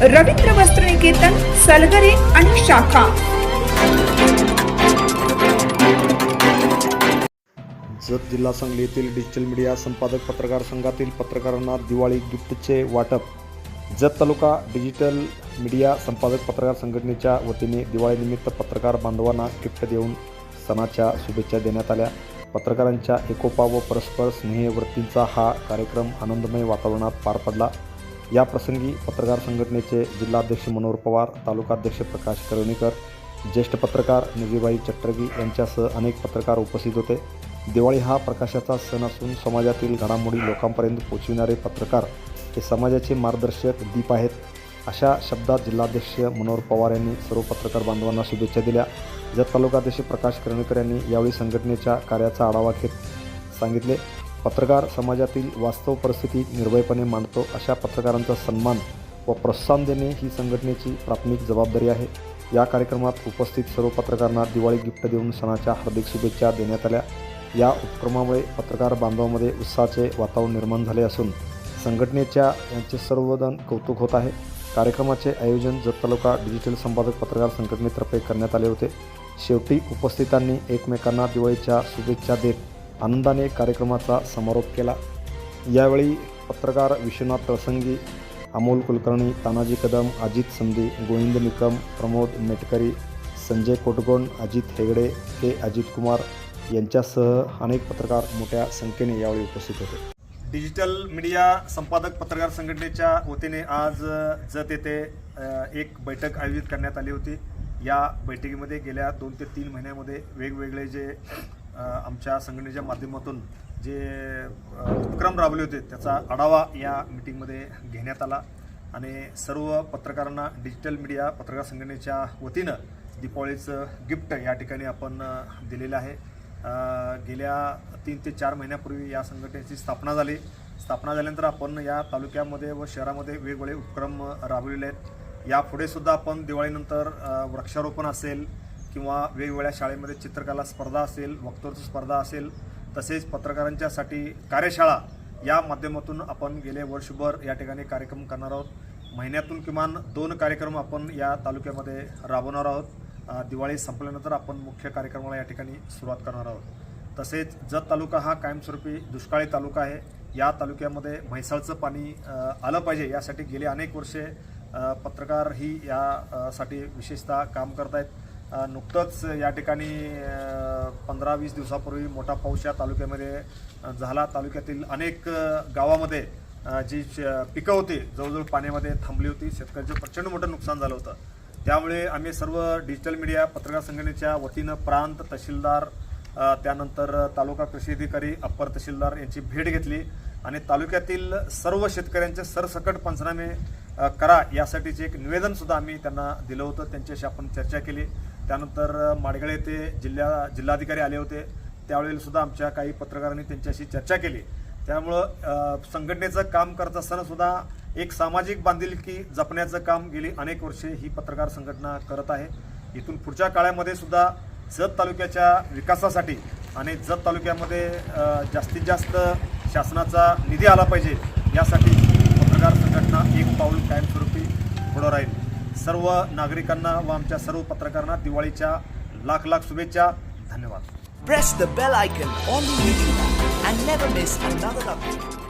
रवींद्र वस्त्र निकेतन सलगरे आणि शाखा. जत जिल्हा सांगली येथील डिजिटल मीडिया संपादक पत्रकार संघातील पत्रकारांना दिवाळी गिफ्टचे वाटप. जत तालुका डिजिटल मीडिया संपादक पत्रकार संघटनेच्या वतीने दिवाळीनिमित्त पत्रकार बांधवांना गिफ्ट देऊन सणाच्या शुभेच्छा देण्यात आल्या. पत्रकारांच्या एकोपा व परस्पर स्नेह वृत्तींचा हा कार्यक्रम आनंदमय वातावरणात पार पडला. या प्रसंगी पत्रकार संघटनेचे जिल्हाध्यक्ष मनोहर पवार तालुकाध्यक्ष प्रकाश करवणीकर ज्येष्ठ पत्रकार निजीबाई चट्टर्गी यांच्यासह अनेक पत्रकार उपस्थित होते. दिवाळी हा प्रकाशाचा सण असून समाजातील घडामोडी लोकांपर्यंत पोचविणारे पत्रकार हे समाजाचे मार्गदर्शक दीप आहेत. अशा शब्दात जिल्हाध्यक्ष मनोहर पवार यांनी सर्व पत्रकार बांधवांना शुभेच्छा दिल्या. जत तालुकाध्यक्ष प्रकाश करणेकर यांनी यावेळी संघटनेच्या कार्याचा आढावा घेत सांगितले. पत्रकार समाजातील वास्तव परिस्थिती निर्भयपणे मांडतो अशा पत्रकारांचा सन्मान व प्रोत्साहन देणे ही संघटनेची प्राथमिक जबाबदारी आहे. या कार्यक्रमात उपस्थित सर्व पत्रकारांना दिवाळी गिफ्ट देऊन सणाच्या हार्दिक शुभेच्छा देण्यात आल्या. या उपक्रमामुळे पत्रकार बांधवामध्ये उत्साहाचे वातावरण निर्माण झाले असून संघटनेच्या यांचे सर्वजण कौतुक होत आहे. कार्यक्रमाचे आयोजन जत तालुका डिजिटल संपादक पत्रकार संघटनेतर्फे करण्यात आले होते. शेवटी उपस्थितांनी एकमेकांना दिवाळीच्या शुभेच्छा देत आनंदाने कार्यक्रमाचा समारोप केला. यावेळी पत्रकार विश्वनाथ प्रसंगी अमोल कुलकर्णी तानाजी कदम अजित संधी गोविंद निकम प्रमोद मेटकरी संजय कोटगोंड अजित हेगडे के अजित कुमार यांच्यासह अनेक पत्रकार मोठ्या संख्येने यावेळी उपस्थित होते. डिजिटल मीडिया संपादक पत्रकार संघटनेच्या वतीने आज जत येथे एक बैठक आयोजित करण्यात आली होती. या बैठकीमध्ये गेल्या दोन ते तीन महिन्यामध्ये वेगवेगळे जे आमच्या संघटनेच्या माध्यमातून जे उपक्रम राबवले होते त्याचा आढावा या मिटिंगमध्ये घेण्यात आला. आणि सर्व पत्रकारांना डिजिटल मीडिया पत्रकार संघटनेच्या वतीनं दीपावळीचं गिफ्ट या ठिकाणी आपण दिलेलं आहे. गेल्या तीन ते चार महिन्यापूर्वी या संघटनेची स्थापना झाली. स्थापना झाल्यानंतर आपण या तालुक्यामध्ये व शहरामध्ये वेगवेगळे उपक्रम राबविलेले आहेत. यापुढे सुद्धा आपण दिवाळीनंतर वृक्षारोपण असेल किंवा वेगवेगळ्या शाळेमध्ये चित्रकला स्पर्धा असेल वक्तृत्व स्पर्धा असेल तसेच पत्रकारांच्यासाठी कार्यशाळा या माध्यमातून आपण गेले वर्षभर या ठिकाणी कार्यक्रम करणार आहोत. महिन्यातून किमान दोन कार्यक्रम आपण या तालुक्यामध्ये राबवणार आहोत. दिवाळी संपल्यानंतर आपण मुख्य कार्यक्रमाला या ठिकाणी सुरुवात करणार आहोत. तसेच जत तालुका हा कायमस्वरूपी दुष्काळी तालुका आहे. या तालुक्यामध्ये म्हैसाळचं पाणी आलं पाहिजे यासाठी गेले अनेक वर्षे पत्रकार ही यासाठी विशेषतः काम करत आहेत नुकतंच या ठिकाणी पंधरा वीस दिवसापूर्वी मोठा पाऊस या तालुक्यामध्ये झाला. तालुक्यातील अनेक गावामध्ये जी श- पिकं होती जवळजवळ पाण्यामध्ये थांबली होती. शेतकऱ्याचं प्रचंड मोठं नुकसान झालं होतं. त्यामुळे आम्ही सर्व डिजिटल मीडिया पत्रकार संघटनेच्या वतीनं प्रांत तहसीलदार त्यानंतर तालुका कृषी अधिकारी अप्पर तहसीलदार यांची भेट घेतली आणि तालुक्यातील सर्व शेतकऱ्यांचे सरसकट पंचनामे करा यासाठीचे एक निवेदनसुद्धा आम्ही त्यांना दिलं होतं. त्यांच्याशी आपण चर्चा केली. त्यानंतर माडगळ माडगळे येथे जिल्हा जिल्हाधिकारी आले होते. त्यावेळेला सुद्धा आमच्या काही पत्रकारांनी त्यांच्याशी चर्चा केली. त्यामुळं संघटनेचं काम करत असताना सुद्धा एक सामाजिक बांधिलकी जपण्याचं काम गेली अनेक वर्षे ही पत्रकार संघटना करत आहे. इथून पुढच्या काळामध्ये सुद्धा जत तालुक्याच्या विकासासाठी आणि जत तालुक्यामध्ये जास्तीत जास्त शासनाचा निधी आला पाहिजे यासाठी पत्रकार संघटना एक पाऊल कायमस्वरूपी पुढं राहील. सर्व नागरिकांना व आमच्या सर्व पत्रकारांना दिवाळीच्या लाख लाख शुभेच्छा. धन्यवाद. Press the bell icon on the YouTube and never miss another update